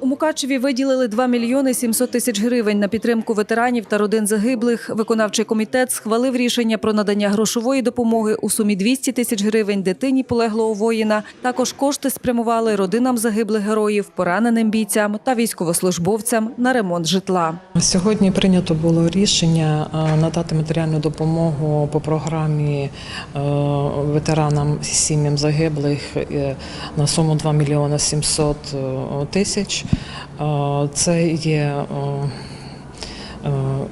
У Мукачеві виділили 2 мільйони 700 тисяч гривень на підтримку ветеранів та родин загиблих. Виконавчий комітет схвалив рішення про надання грошової допомоги у сумі 200 тисяч гривень дитині полеглого воїна. Також кошти спрямували родинам загиблих героїв, пораненим бійцям та військовослужбовцям на ремонт житла. Сьогодні прийнято було рішення е, надати матеріальну допомогу по програмі е, ветеранам сім'ям загиблих е, на суму 2 мільйони 700 тисяч. Е, Це є е,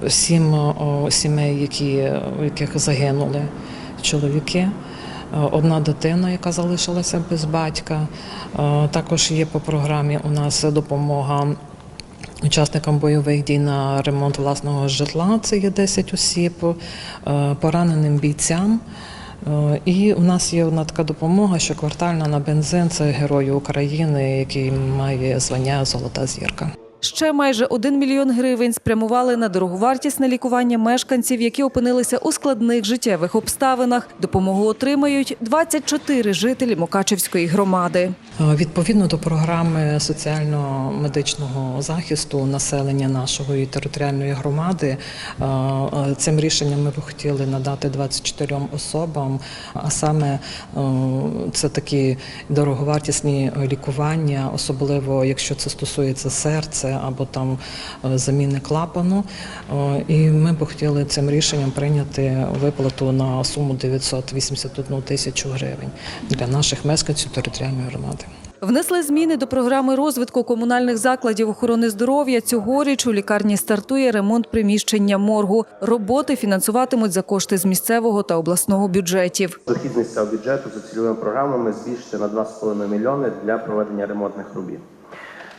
е, сім сімей, які, яких загинули чоловіки. Одна дитина, яка залишилася без батька. Також є по програмі у нас допомога Учасникам бойових дій на ремонт власного житла це є 10 осіб, пораненим бійцям. Е, І у нас є одна така допомога, що квартальна на бензин це Герою України, який має звання Золота зірка. Ще майже 1 мільйон гривень спрямували на дороговартісне лікування мешканців, які опинилися у складних життєвих обставинах. Допомогу отримають 24 жителі Мукачевської громади. Відповідно до програми соціально-медичного захисту населення нашої територіальної громади, цим рішенням ми б хотіли надати 24 особам, а саме це такі дороговартісні лікування, особливо якщо це стосується серця або там е, заміни клапану. Е, І ми б хотіли цим рішенням прийняти виплату на суму 981 тисячу гривень для наших мешканців територіальної громади. Внесли зміни до програми розвитку комунальних закладів охорони здоров'я. Цьогоріч у лікарні стартує ремонт приміщення моргу. Роботи фінансуватимуть за кошти з місцевого та обласного бюджетів. Дохідність цього бюджету за цільовими програмами збільшити на 2,5 мільйони для проведення ремонтних робіт.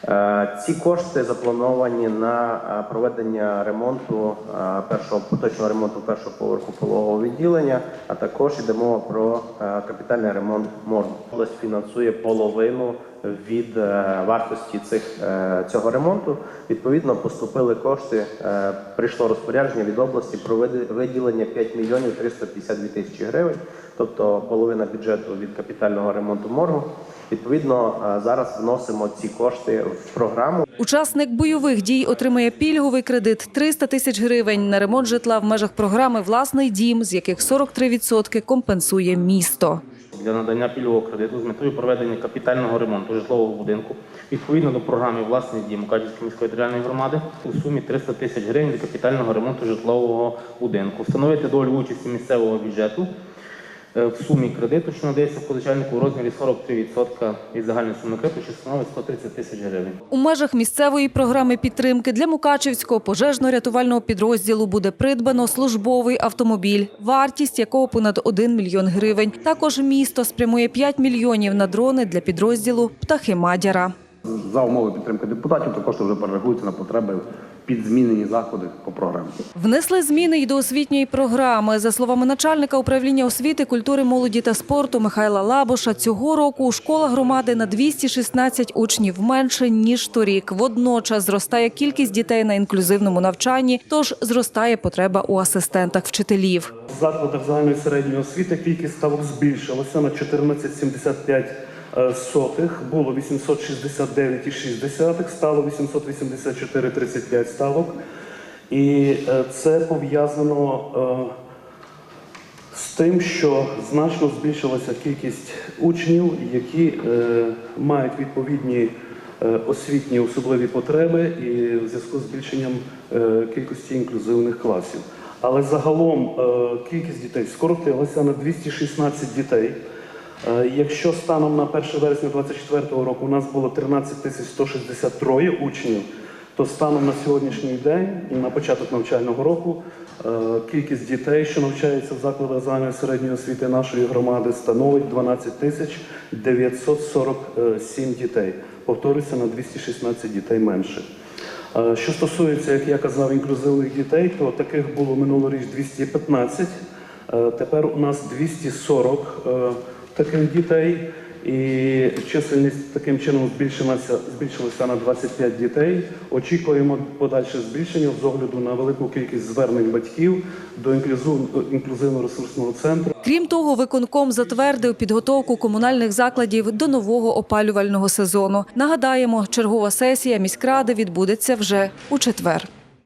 Е, Ці кошти заплановані на е, проведення ремонту е, першого поточного ремонту першого поверху пологового відділення, а також йде мова про капітальний ремонт морду. Область фінансує половину від е, вартості цих е, цього ремонту. Відповідно, поступили кошти. е, Прийшло розпорядження від області про виділення 5 мільйонів 352 тисячі гривень, тобто половина бюджету від капітального ремонту моргу. Відповідно, зараз вносимо ці кошти в програму. Учасник бойових дій отримає пільговий кредит 300 тисяч гривень на ремонт житла в межах програми Власний дім, з яких 43% компенсує місто. Для надання пільгового кредиту з метою проведення капітального ремонту житлового будинку відповідно до програми власний дім Мукачівської міської територіальної громади у сумі 300 тисяч гривень для капітального ремонту житлового будинку. Встановити долю участі місцевого бюджету в сумі кредиту, що надається позичальнику у розмірі 43% від загальної суми кредиту, що становить 130 тисяч гривень. У межах місцевої програми підтримки для Мукачевського пожежно-рятувального підрозділу буде придбано службовий автомобіль, вартість якого понад 1 мільйон гривень. Також місто спрямує 5 мільйонів на дрони для підрозділу «Птахи Мадяра». За умови підтримки депутатів, то кошти вже перерахуються на потреби під змінені заходи по програмі. Внесли зміни й до освітньої програми. За словами начальника управління освіти, культури, молоді та спорту Михайла Лабуша, цього року у школах громади на 216 учнів менше ніж торік. Водночас зростає кількість дітей на інклюзивному навчанні, тож зростає потреба у асистентах вчителів. В закладах загальної середньої освіти кількість ставок збільшилася на 14,75 е, сотих. Було 869,6, стало 884,35 ставок. І е, це пов'язано е, з тим, що значно збільшилася кількість учнів, які е, мають відповідні освітні особливі потреби і в зв'язку з збільшенням кількості інклюзивних класів. Але загалом кількість дітей скоротилася на 216 дітей. Е, Якщо станом на 1 вересня 2024 року у нас було 13 163 учнів, то станом на сьогоднішній день, на початок навчального року, е, кількість дітей, що навчаються в закладах загальної середньої освіти нашої громади, становить 12 947 дітей. Повторюся, на 216 дітей менше. Е, Що стосується, як я казав, інклюзивних дітей, то таких було минулоріч 215. Е, Тепер у нас 240 е, таких дітей. і чисельність таким чином збільшилася, збільшилася на 25 дітей. Очікуємо подальше збільшення з огляду на велику кількість звернень батьків до інклюзивно-ресурсного центру. Крім того, виконком затвердив підготовку комунальних закладів до нового опалювального сезону. Нагадаємо, чергова сесія міськради відбудеться вже у четвер.